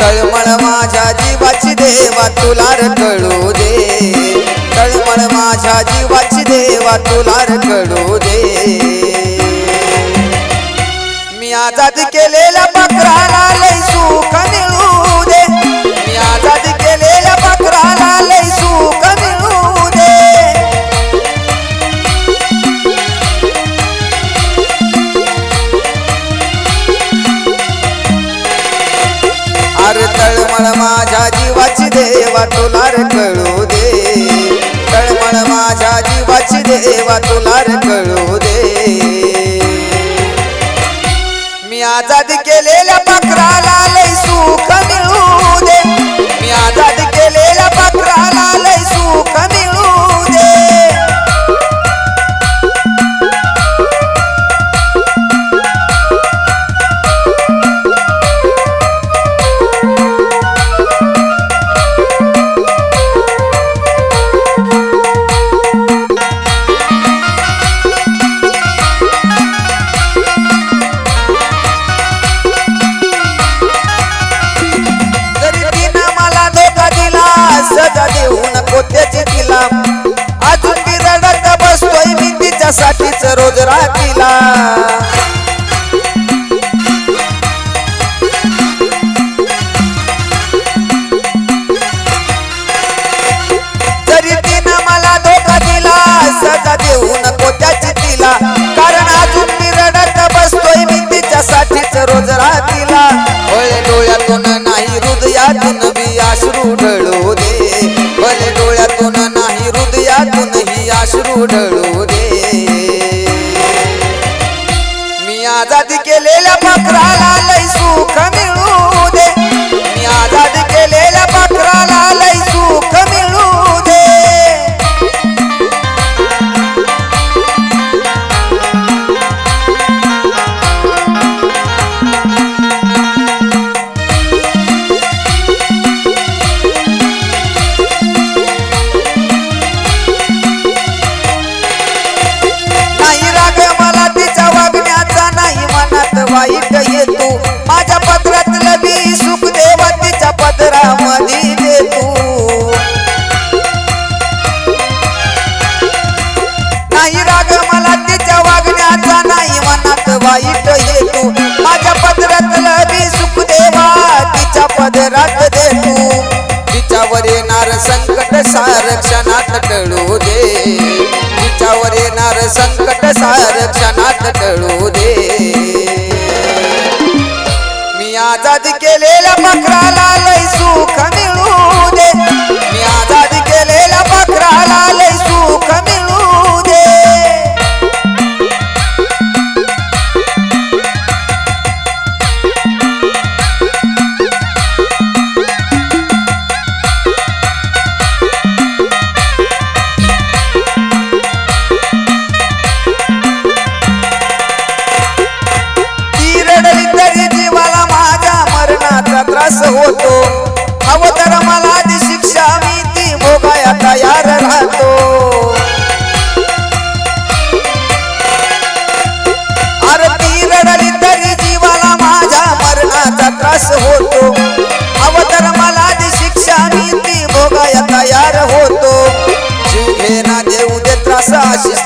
तळमळ माझ्या जीवाची देवा तुला रे दे. तळमळ माझ्या जीवाची देवा तुला रे कळू दे. अरे तळमळ माझ्या जीवाची देवा तुला रे कळू दे. तळमळ माझ्या जीवाची देवा तुला रे कळू दे. मी आजाद केलेल्या देऊ तिला अजून मी रडत बसतोय मी तिच्यासाठीच रोज रात्रीला जरी तिनं मला धोका दिला सजा देऊ नको त्याची तिला कारण अजून मी रडत बसतोय मी तिच्यासाठीच रोज रात्रीला डोळ्यातून नाही हृदयातून मी आश्रू ढळू kudal सारक्षणात टळू दे. तिच्यावर येणार संकट सारक्षणात टळू दे. मी आजाद केलेल्या बकराला लय सुख मिळू दे. मी आजाद केलेल्या बकराला लय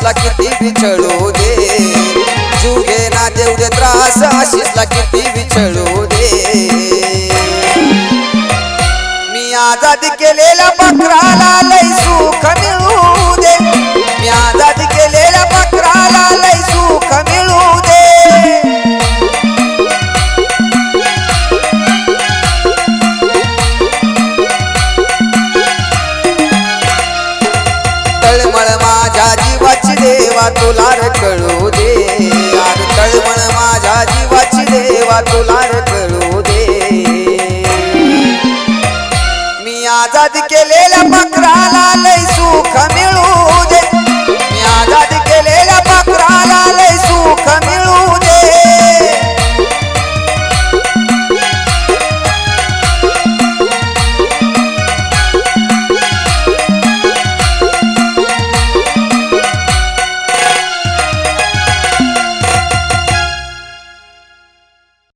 आशिषला किती बिछळू दे. जुगे ना देऊ दे त्रास आशिषला किती बिछळू दे. मी आजाद केलेला देवा तुला कळू दे. यार तळमळ माझ्या जीवाची देवा तुला